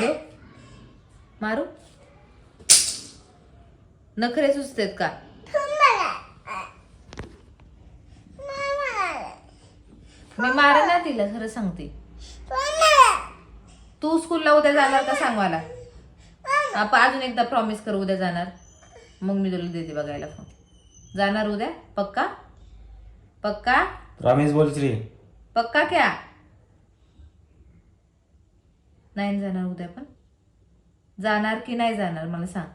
देऊ मारू. नखरे सुचतेत का? मी मारा ना तिला खरं सांगते. तू स्कूलला उद्या जाणार का सांग मला? आपण अजून एकदा प्रॉमिस कर उद्या जाणार. मग मी तुला देते बघायला फोन जाणार उद्या? पक्का? पक्का? प्रॉमिस बोल श्री पक्का क्या? नाही जाणार उद्या पण. जाणार की नाही जाणार मला सांग.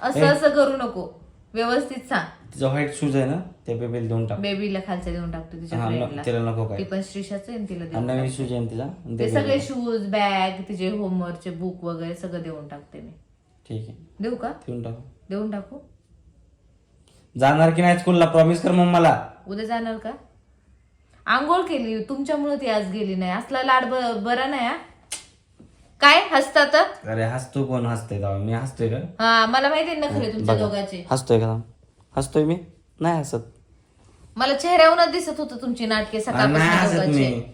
असं असं करू नको. व्यवस्थित सांग. तिचा व्हाईट शूज आहे ना त्या बेबीला देऊन टाक. बेबीला खालचं देऊन टाकतो तिच्या हा, न- फ्रेंडला तिला नको ती पण श्रीषाचं आहे ना, तिला देऊन नवीन टाकते. शूज आहे ना तिचा ते सगळे बेबीला. शूज बॅग तिचे होमवर्कचे बुक वगैरे सगळं देऊन टाकते मी. ठीक आहे. देऊ का? देऊन टाकू. देऊन टाकू? जाणार की नाही स्कूलला प्रॉमिस कर मग मला. उद्या जाणार का? आंघोळ केली तुमच्यामुळे ती आज गेली नाही. असला लाड ब- बरा नाही हा? काय? हसतात? अरे हसतो कोण? हसतोय तेव्हा. मी हसतोय का? हा मला माहिती आहे नखरे तुमच्या बघा. दोघांचे. हसतोय का? हसतोय मी? नाही हसत. मला चेहऱ्यावरूनच दिसत होतं तुमची नाटके अरे नाही सकाळपासून मी दोघांचे.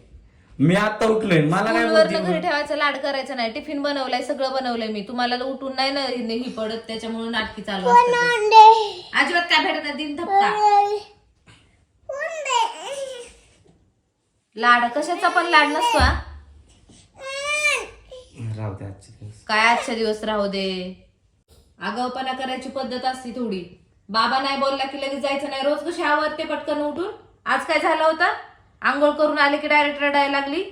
मी. आता उठलोय. मला काय स्कूलवरनं बोलते घरी ठेवायचं लाड करायचं नाही. टिफिन बनवलाय सगळं बनवलंय मी. तुम्हाला उठून नाही ना ही ही पडत त्याच्यामुळे नाटकी चालू असतात. अजिबात काय भेटत नाही. दिन धपका लाड. कशाचा पण लाड नसतो हा? राहू दे आजचे दिवस. काय आजच्या दिवस राहू दे? आगाऊपणा करायची पद्धत असती थोडी. बाबा नाही बोलला की लगेच जायचं नाही. रोज कशी आवडते पटकन उठून? आज काय झालं होतं? आंघोळ करून आले की डायरेक्ट रडायला लागली?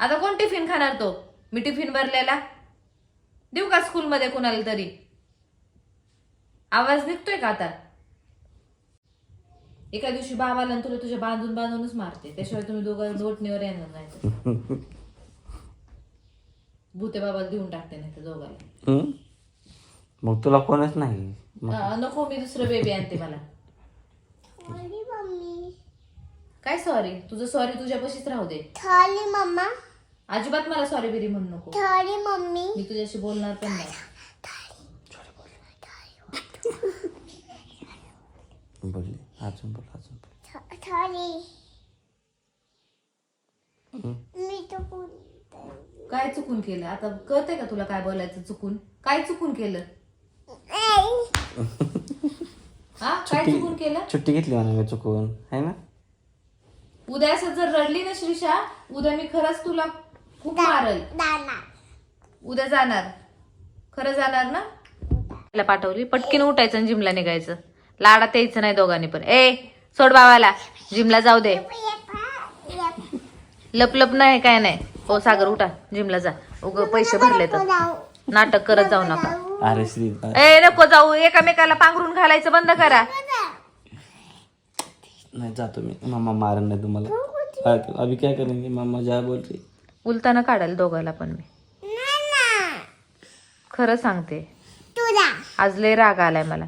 आता कोण टिफिन खाणार तो? मी टिफिन भरलेला. देऊ का स्कूलमध्ये कुणाला तरी? आवाज निघतोय का आता? एका दिवशी बाबाला आणि तुला तुझ्या बांधून बांधूनच मारते. त्याशिवाय तुम्ही दोघं जोटणीवर येणार नाही. भूते बाबाला देऊन टाकते नाही तर दोघाला. हम्म? मग तुला कोणच नाही. अं, नको मी दुसरं बेबी आणते मला. काय सॉरी तुझं सॉरी तुझ्यापाशीच राहू दे. थाली मम्मा अजिबात मला सॉरी बिरी म्हणू नको. थाली मम्मी मी तुझ्याशी बोलणार पण नाही. बोलली. अजून बोल अजून बोल. मी तो बोलते. काय चुकून केलं? आता कळतंय का तुला काय बोलायचं चुकून? काय चुकून केलं? हा? काय चुकून केलं? सुट्टी घेतली म्हणा मी चुकून. है ना? उद्या असं जर रडली ना श्रीषा उद्या मी खरंच तुला खूप मारल. उद्या जाणार. खरं जाणार ना? तिला पाठवली. पटकीन उठायचं आणि जिमला निघायचं. लाडात यायचं नाही दोघांनी पण. ए सोड बाबाला. जिमला जाऊ दे. लप लप नाही काय नाही. हो सागर उठा. जिमला जा. उग पैसे भरले तर नाटक करत जाऊ नका. अरे श्री ए नको जाऊ. एकामेकाला पांघरून घालायचं बंद करा. नहीं जातो मी. मम्मा मारन नाही तुम्हाला. हाँ, अभी क्या करेंगे मम्मा जा बोल रही उलताना काढाल दोघाला पण मी. खरं सांगते. तुला. आज लय राग आलाय मला.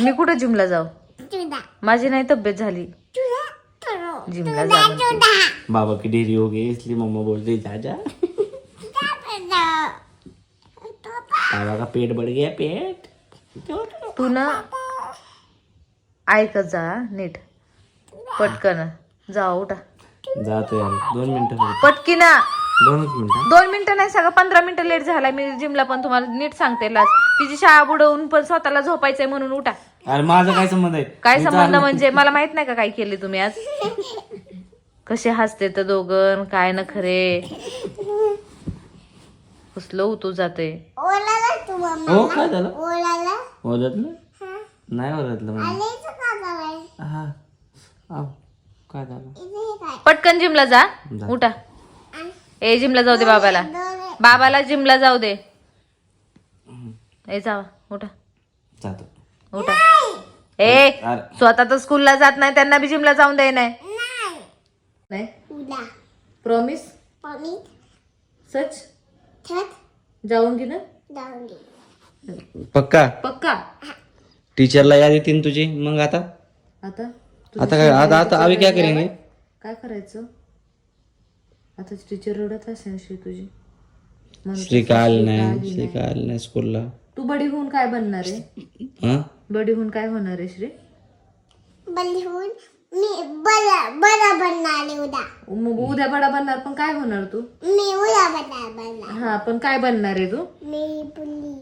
मी कुठं जिमला जाऊ? माझी नाही तब्येत झाली. जिमला जा. बाबा की देरी हो गई इसलिए मम्मा बोल रही जा. जा बाबा का पेट बढ़ गया पेट। तू ना ऐकत जा नीट. पटकन. जा उठा. जातो यार दोन मिनिटं पटकी ना. दोनच मिनिटं दोन मिनिटं नाही सगळं पंधरा मिनिटं लेट झाला मी जिमला पण तुम्हाला नीट सांगते लाज. तिची शाळा बुडवून पण स्वतःला झोपायचंय म्हणून उठा. अरे माझा काय संबंध आहे? काय मी संबंध चाललो. म्हणजे? मला माहीत नाही का काय केले तुम्ही आज? कसे हसते तर दोघं काय न खरे. कसलं उतू जाते ओलाला तू मम्मा. हो काय झालं? ओलाला. ओरडलं नाही ओरडलं म्हणजे आलेच का झालंय हा. आव, काय झालं? इथे हे काय? पटकन जिमला जा. जा. उठा. ए जिमला जाऊ दे बाबाला. बाबाला जिमला जाऊ दे. ए जावा उठा. जातो. उठा. ए अरे स्वतः तर स्कूलला जात नाही त्यांना बी जिमला जाऊन दे नाही. नाही. प्रॉमिस पमी सच? छत. जाऊन घे ना. पक्का? पक्का? टीचरला याद येतील तुझी. मग आता? आता? आता काय? आता आता अभी क्या करेंगे? काय करायचं? आता टीचर रडत असेल श्री तुझी. श्रीकाल श्री नाही आली नाही. श्रीकाल नाही स्कूलला तू बडी होऊन काय बनणार आहे? हा? बडी होऊन काय होणार आहे श्री? बलिहून मी बरा बरा बनणार आहे उद्या. मग उद्या बडा बनणार पण काय होणार तू? मी उद्या बनणार बनणार. हा पण काय बनणार आहे तू? मी पुली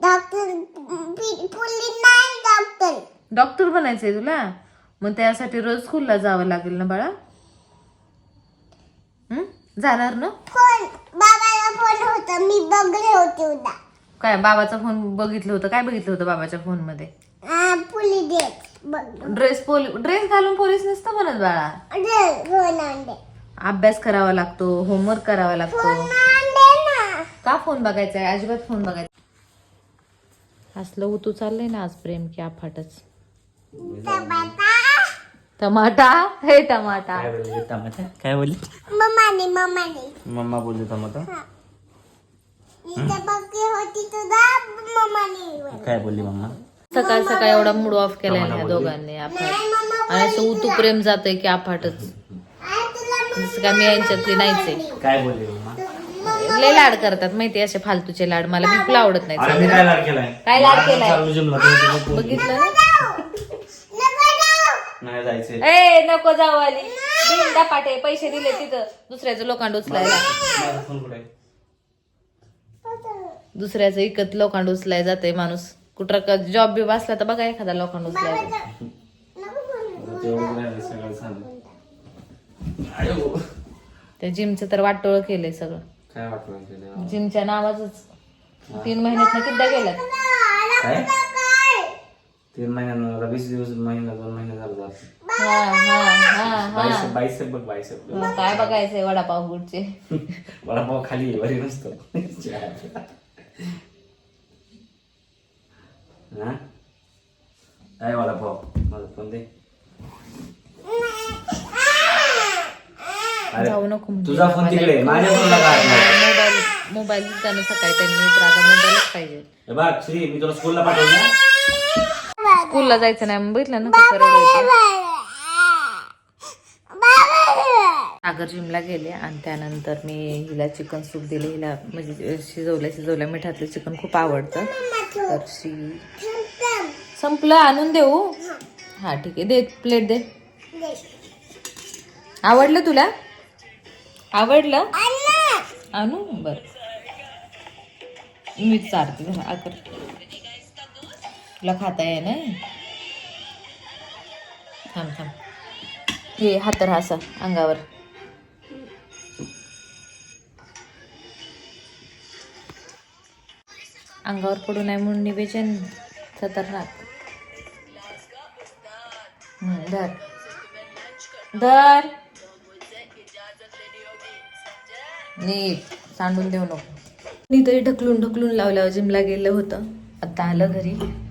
डॉक्टर पु- पुली नाही डॉक्टर डॉक्टर बनायचंय तुला? मग त्यासाठी रोज स्कूलला जावं लागेल ना बाळा? जाणार ना? फोन बाबाला फोन होता मी बघले होते उद्या. काय बाबाचा फोन बघितलं होतं? काय बघितलं होतं बाबाच्या फोनमध्ये आ, पुली देत बघ. ड्रेस पोली ड्रेस घालून पोलीस नसतं म्हणत बाळा. दे फोन आणले. अभ्यास करावा लागतो होमवर्क करावा लागतो. फोन आणले ना. का फोन बघायचा आहे? अजिबात फोन बघायचा असलं उतू चाललंय ना आज प्रेम की टमाटा टमाटा? हे टमाटा. काय बोलली टमाटा? काय बोलली? मम्माने मम्माने. मम्मा बोलली टमाटा? इथे बघली होती तुझा मम्माने काय बोलली मम्मा? सकाळ सकाळ एवढा मूड ऑफ केलाय ह्या दोघांनी मम्मा आणि असं उतू प्रेम जातंय की अफाटच आ, तुला जसं काय मी यांच्यातली नाहीच आहे. काय बोलली मम्मा? लय लाड करतात माहिती असे फालतूचे लाड. मला बिलकुल आवडत नाही काय लाड केलाय? काय लाड. बघितलं ना जायचंय ए नको जाऊ आली. बिंदा पाटे पैसे दिले तिथं. दुसऱ्याचं लोकांड उचलायला. माझा फोन कुठे आहे? दुसऱ्याचं इकत लोकांड उचलाय जाते माणूस. कुठं जॉब बी बसला तर बघा एखादा लोकांड उचलायचा नको बोलू. तेवढं नाही सगळं सांग आयो. त्या जिमचं तर वाटोळ केलंय सगळं. काय वाटलं केलं जिमच्या नावाच तीन महिन्यात किद्दा गेल्यात काय? तीन महिन्यानं वीस दिवस महिना दोन महिने झालं जात हा हा हा हा. बघ बाईसेप मग काय बघायचंय वडापाव गुडचे? वडापाव खाली आहे, वरी नसतो हा? काय वडापाव माझा फोन दे. जाऊ नको म्हणजे तुझा फोन तिकडे माझ्या फोनला काय मोबाईल मोबाईल त्यानं सकाळी त्यांनी तर आता मोबाईलच पाहिजे. हे बघ श्री मी तुला स्कूलला पाठवलं स्कूलला जायचं नाही मग बघितलं ना सागर जिमला गेले आणि त्यानंतर मी हिला चिकन सूप दिले. हिला म्हणजे शिजवल्या शिजवल्या मिठातलं चिकन खूप आवडतं. तर शी संपलं आणून देऊ? हा ठीक आहे दे प्लेट दे. आवडलं तुला? आवडलं? आणू? बर. मी चारते आकर तुला खाता आहे ना? थांब थांब. हे हात तर असं अंगावर. अंगावर पडू नये म्हणून निवेचन खतरनाक. धर. धर! नीट सांडून देऊ नको. मी तरी ढकलून ढकलून लावल्यावर जिमला गेलं होतं. आता आलं घरी.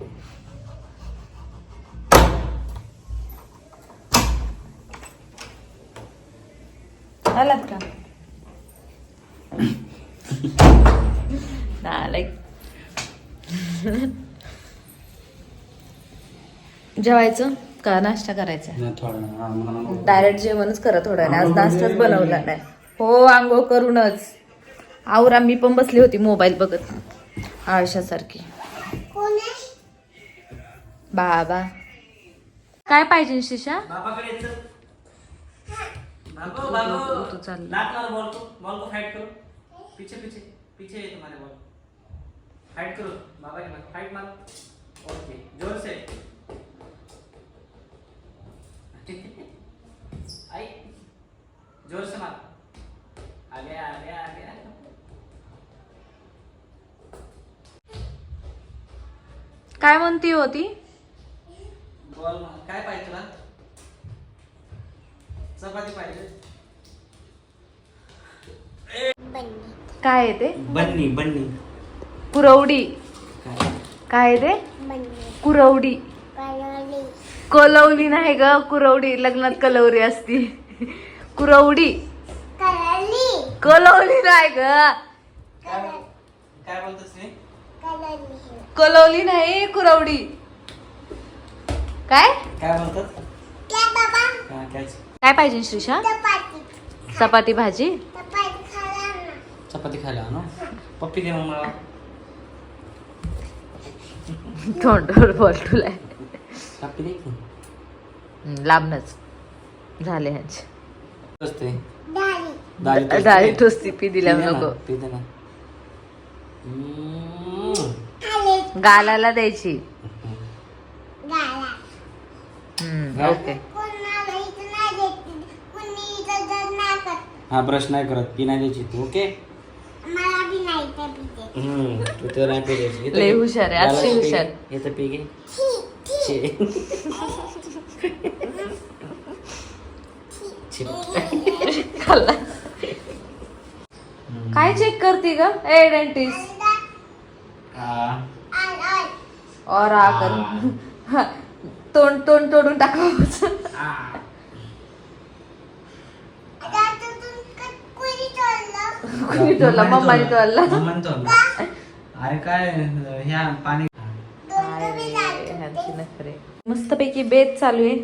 जेवायचं? का नाश्ता करायचा? नाही थोडं हा, मला नको. डायरेक्ट जेवणच करा वेळाने. आज नाश्ताच बनवला नाही. हो आंघोळ करूनच. आवरा मी पण बसली होती मोबाईल बघत. आळशासारखी? बाबा. काय पाहिजे शिशा? बाबाकडे येतं. बाबू, बाबू. तू चालला. लात मार बॉल को बॉल को फाइट करो. पीछे पीछे पीछे तुम्हारे बॉल फाइट करो. बाबा फाइट मारो. ओके जोर से आई जोर से मार। आगे आगे आगे काय म्हणती होती बॉल. काय पाहिजे तुला? चपाती पाहिजे. बन्नी काय आहे ते? बन्नी बन्नी. कुरवडी. काय? काय आहे ते? बन्नी. कुरवडी. कलवली नाही ग कुरवडी. लग्नात कलवरी असती. कुरवडी. कलवली नाही ग. काय बोलतोस रे? कळली कलवली नाही कुरवडी. काय? काय बोलतात क्या बाबा? काय काय? काय पाहिजे श्रीषा चपाती. चपाती भाजी? चपाती खाला ना चपाती खायला ना पप्पी दे मग मला. तोंडावर बोलटुलाय पप्पी दे की? हम्म, लांबनच. झाले ह्यांचे. असते दाढी पी दिल्या ना, नको. ना. हम्म. गालाला द्यायची. गाला. हम्म, हा? ओके. नाही नाही हा ब्रश नाही करत पी नाही द्यायची तू ओके? नाही हम्म, तू तर नाही पी द्यायची. लय. हुशार आहे, पी हुशार. इथं पी घे. छी. खाल्ला काय चेक करते ग? ए डेंटिस्ट और आ कर. तोंड तोंड तोडून टाकावं कुणी तोडलं? कुणी तोडला. मम्माने तोडला. अरे काय ह्या पाणी जातो मस्त पैकी बेत चालू आहे.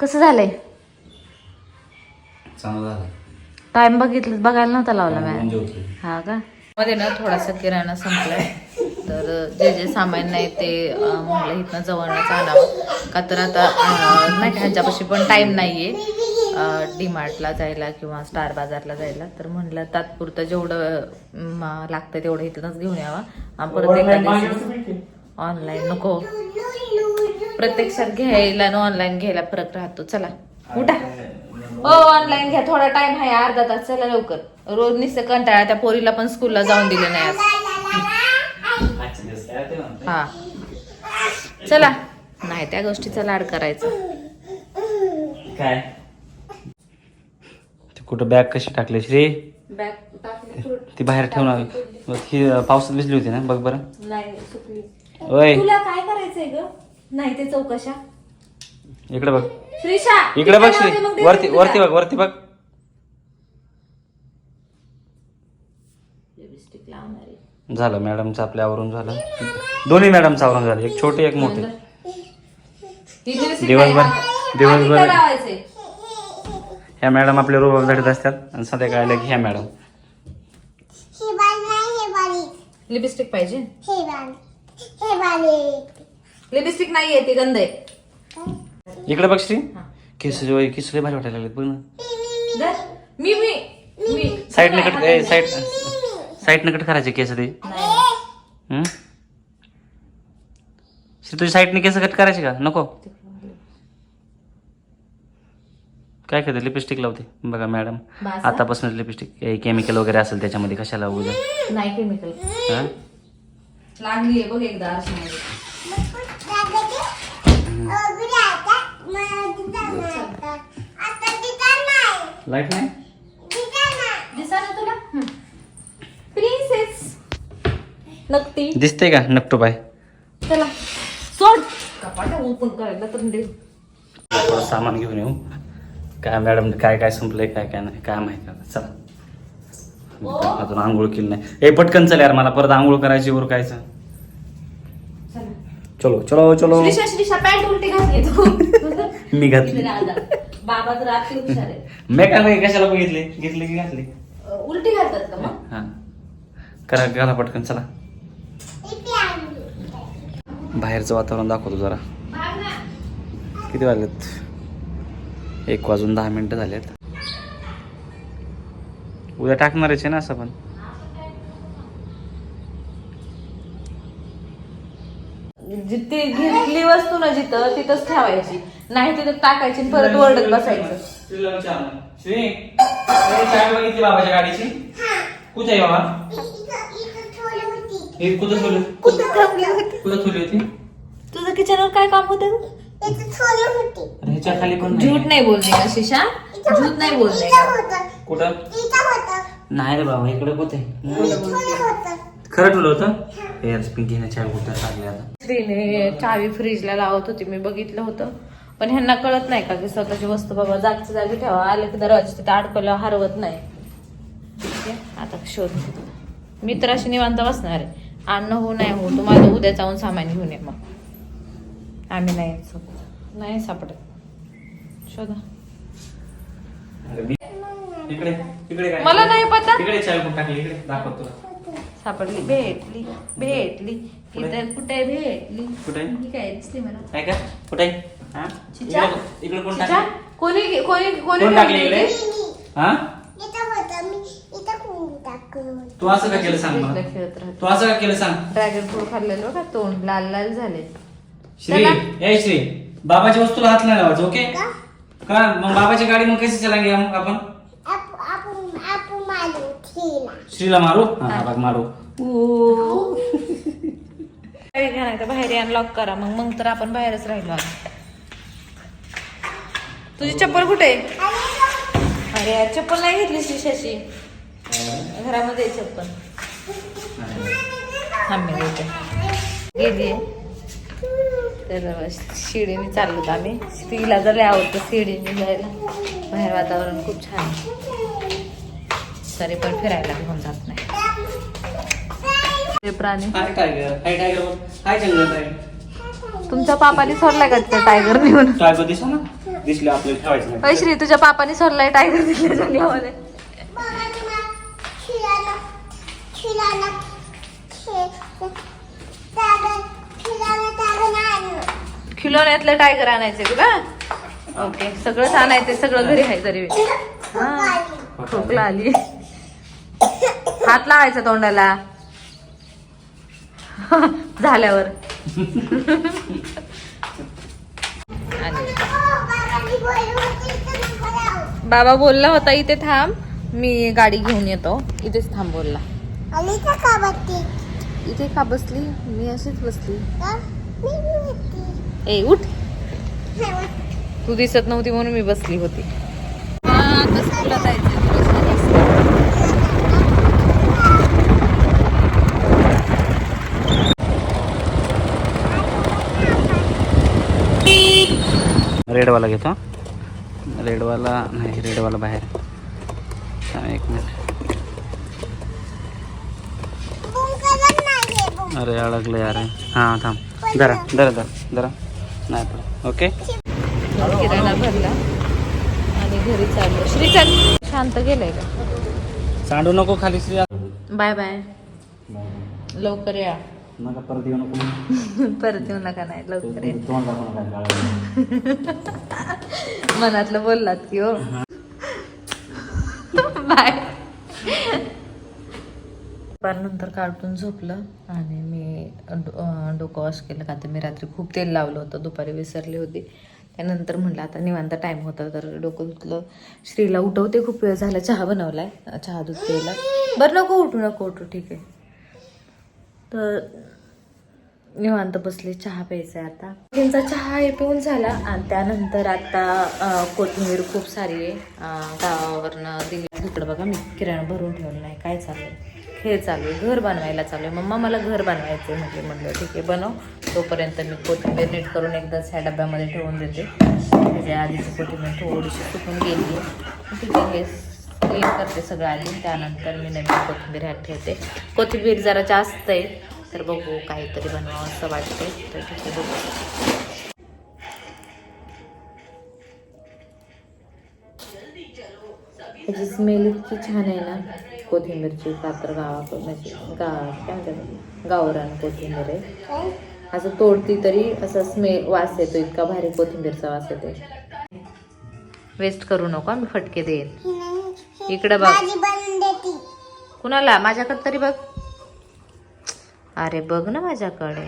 कसं झालंय? चांगलं झालं. टाइम बघितलं बघायला नव्हता लावला मॅम म्हणजे. हा का? मध्ये ना थोडासा किराणा संपलाय. तर जे जे सामान नाही ते म्हणलं इथनं जवळच आणावं. का तर आता नाही ह्यांच्यापाशी पण टाइम नाहीये. डी मार्टला जायला किंवा स्टार बाजारला जायला. तर म्हणलं तात्पुरतं जेवढं लागतं तेवढं इथूनच घेऊन यावं. परत एका दिवशी ऑनलाईन नको. प्रत्यक्षात घ्यायला आणि ऑनलाईन घ्यायला फरक राहतो. चला उठा. हो ऑनलाईन घ्या. थोडा टाइम आहे अर्धा तास. चला लवकर. रोज निसतं कंटाळा. त्या पोरीला पण स्कूलला जाऊन दिले नाही आज. हा. चला. नाही त्या गोष्टीचा लाड करायचा. काय? ते कुठं बॅग कशी टाकली श्री बॅग ती बाहेर ठेवून ही अं, पावसात भिजली होती ना? बघ बरं. ओय. तुला काय करायचंय ग? नाही ते चौकशा. इकडे बघ. श्रीशा इकडे बघ श्री वरती. वरती बघ वरती बघ. लिपस्टिक लावणार. आहे. झालं मॅडमचं आपल्या आवरून झालं. दोन्ही मॅडमचं आवरून झालं. एक छोटे एक मोठे. ही दिवसभर- हा. दिवसभर- आधी काय लावायचंय ह्या मॅडम आपले रोब झाडीत असतात आणि संध्याकाळी की ह्या मॅडम. हे बाल नाही हे बाली लिपस्टिक पाहिजे? हे बाल हे लिपस्टिक नाहीये ती गंध आहे. इकडे बघ श्री. हा. केस केस लय भारी वाटायला लागलेत बघ ना. धर. मी मी. मी साईडने कट ए, साईड साईडने कट करायचे केस ते नाही. हम्म? श्री तुझ्या साईडने केस कट करायचे का? नको. काय करते? लिपस्टिक लावते. बघा मॅडम. बास. आतापासूनच लिपस्टिक केमिकल वगैरे असेल त्याच्यामध्ये कशाला उद्या नाही केमिकल. हा? लागली आहे बघ एकदा आरशामध्ये. लाइट नाही? दिसा ना तुला प्रिन्सेस नक्ती. दिसते का नकटो बाय चला. सोड. कपाट ओपन करायला तर दे. सामान घेऊन येऊ. काय मॅडम काय काय संपलंय काय काय नाही काय माहिती चला. अजून आंघोळ केली नाही. ए पटकन चल यार मला परत आंघोळ करायची वर कायचं चला. चलो चलो चलो. श्रीशा श्रीशा पॅन्ट उलटी घातली तू. मी घातली. बाबा तर अति हुशार आहे. मी काय नाही कशाला बघितली? घेतली की घातली? उलटी घालतात का मग? हा. करा घाला पटकन चला. बाहेरचं वातावरण दाखवतो जरा. किती वाजलेत? एक वाजून दहा मिनिटं झालेत. उद्या टाकणारच आहे ना असं पण. जिथे घेतली वस्तू ना जिथं तिथंच ठेवायची. नाही तिथं टाकायची आणि परत ओरडत बसायचं. श्री बघितली बाबाच्या गाडीची? कुठे आहे बाबा? हे कुठं ठेवलं कुठं ठेवली होती? तुझं किचनवर काय काम होतं? ह्याच्या खाली पण झूट नाही? बोलणे का शिशा? झूट नाही बोलणे का? कुठं? नाही रे बाबा इकडे कुठे? खरं ठेवलं होतं? हे. यार पिंकी ह्याच्या कुठं टाकले आता? स्त्रीने चावी फ्रीजला लावत होती मी बघितलं होतं. पण ह्यांना कळत नाही का की स्वतःची वस्तू बाबा जागच्या जागी ठेवा आलं की दरवाजा तिथे अडकवलं हरवत नाही. ठीक आहे आता शोध. मी तर अशी निवांत बसणार आहे. अन्न हो नाही हो तुम्हाला उद्या जाऊन सामान घेऊन ये मग. आम्ही नाही नाही सापडत. शोधा. इकडे इकडे काय? मला नाही पता. इकडे चावी कुठं टाकली इकडे दाखव तुला सापडली. भेटली भेटली. इथं कुठे भेटली? कुठे? ही काय दिसली मला? काय का? कुठे? हा? चिचा? इकडे- इकडे कोण चिचा? टाकले? कोणी कोणी कोणी कोण टाकले? इकडे? मी हा? इथं होतं मी इथं कोण टाकलं? तू असं का केलं सांग मला? खेळत राहत. तू असं का केलं सांग? ड्रॅगन फ्रूट खाल्लेलं का तोंड लाल लाल झाले. श्री चला. ए श्री बाबाच्या वस्तूला हात नाही लावायचा ओके? का? मग बाबाची गाडी मग कशी चलांगे हम आपण आप- आपण आपण मारू ठेला श्रीला मारू हा हा, बघ मारू काही घ्या नाही तर बाहेर यान लॉक करा मग मग तर आपण बाहेरच राहिलो. तुझी चप्पल कुठे आहे अरे यार चप्पल नाही घेतली शिशाची घरामध्ये चप्पल देते गेली तर शिडीने चाललो आम्ही स्त्रीला जर लय आवडतं शिडीने जायला बाहेर वातावरण खूप छान आहे. तरी पण फिरायला घेऊन जात नाही. ते प्राणी. हाय टायगर हाय टायगर बघ. हाय जंगल टायगर तुमच्या पापाने सोडलाय का तिथं टायगर नेऊन? टायगर दिसो ना? दिसले ठेवायचं तुझ्या पापाने सोडलाय टायगर जंगलामध्ये. आणलं खिलोण्यातलं टायगर आणायचे तुला ओके. सगळंच आणायचं सगळं घरी आहे तरी हा खोकला आली हात लावायचा तोंडाला. झाल्यावर. बाबा बोलला होता इथे थांब. मी गाडी घेऊन येतो. इथेच थांब बोलला. इथे का बसली? मी अशीच बसली. का? मी होती. ए उठ. तू दिसत नव्हती म्हणून मी बसली होती. आता स्कूलला जायचं रेडवाला घेतो. रेडवाला नाही रेडवाला बाहेर. एक मिनिट. अरे अडकलं यार. हां थांब. जरा जरा जरा जरा नाही पडत. ओके? किराणा भरला. आणि घरी चाललो. श्री चल शांत गेलंय का? सांडू नको खाली श्री. Bye bye. लवकर या. नका परत येऊ नको. परत येऊ नका नाही लवकर गाळाला. मनातलं बोललात की हो. बाय. नंतर कार्टून झोपलं आणि मी डोकं वॉश केलं का तर मी रात्री खूप तेल लावलं होतं दुपारी विसरली होती. त्यानंतर म्हटलं आता निवांत टाईम होता तर डोकं धुतलं श्रीला उठवते खूप वेळ झाला चहा बनवलाय चहा दूध प्यायला. बरं नको उठू नको उठू ठीक आहे. तर निवांत बसले चहा प्यायचा आहे आता. त्यांचा चहा हे पिऊन झाला आणि त्यानंतर आता कोथिंबीर खूप सारी आहे. गावावरनं दिली. तिकडं बघा मी किराणा भरून ठेवलं नाही. काय चाललंय हे चालू आहे. घर बनवायला चालू आहे. मम्मा मला घर बनवायचं आहे म्हणजे म्हटलं ठीक आहे बनव. तोपर्यंत मी कोथिंबीर नीट करून एकदाच ह्या डब्यामध्ये ठेवून देते. त्याच्या आधीची कोथिंबीर थोडीशी सुकून गेली. आहे ठीक आहे हे क्लीन करते सगळं आधी. त्यानंतर मी नवीन कोथिंबीर ह्यात ठेवते. कोथिंबीर जरा जास्त आहे. तर बघू काहीतरी बनवावं असं वाटते तर ठीक आहे बघू. त्याची स्मेल इतकी छान आहे ना कोथिंबीरची कातर गावाकडं म्हणजे गा काय म्हणतात गावरान कोथिंबीर आहे? असं तोडती तरी असं स्मेल वास येतो इतका भारी कोथिंबीरचा वास येतो वेस्ट करू नको मी फटके देईन इकडं बघ. कुणाला? माझ्याकडे तरी बघ. अरे बघ ना माझ्याकडे.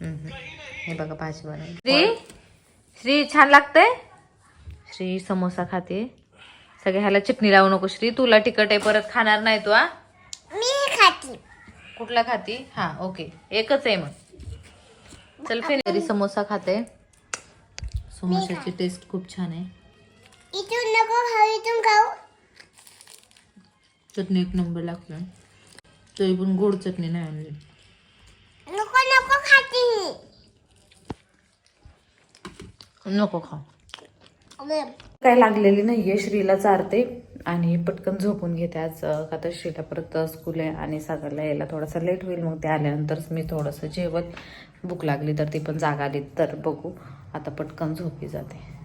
हम्म. हे बघा भाजी बनवली. श्री श्री छान लागतंय? श्री समोसा खाते. सगळे ह्याला चटणी लावू नको श्री तुला तिखट आहे परत खाणार नाही तू हा? मी खाती. कुठला खाती? हा ओके. एकच आहे मग. चल फिर समोसा खाते. समोसाची टेस्ट खूप छान आहे. इथून नको खाऊ इथून खाऊ. चटणी एक नंबर लागते. तरी पण गोड चटणी नाही आणली. नको नको खाती नको खा काय लागलेली नाहीये श्रीला चारते आणि पटकन झोपून घेते आज अं, का तर श्रीला परत स्कूल आहे आणि सागरला यायला थोडासा लेट होईल मग ते आल्यानंतरच मी थोडंसं जेवत भूक लागली तर ती पण जाग आली तर बघू. आता पटकन झोपी जाते.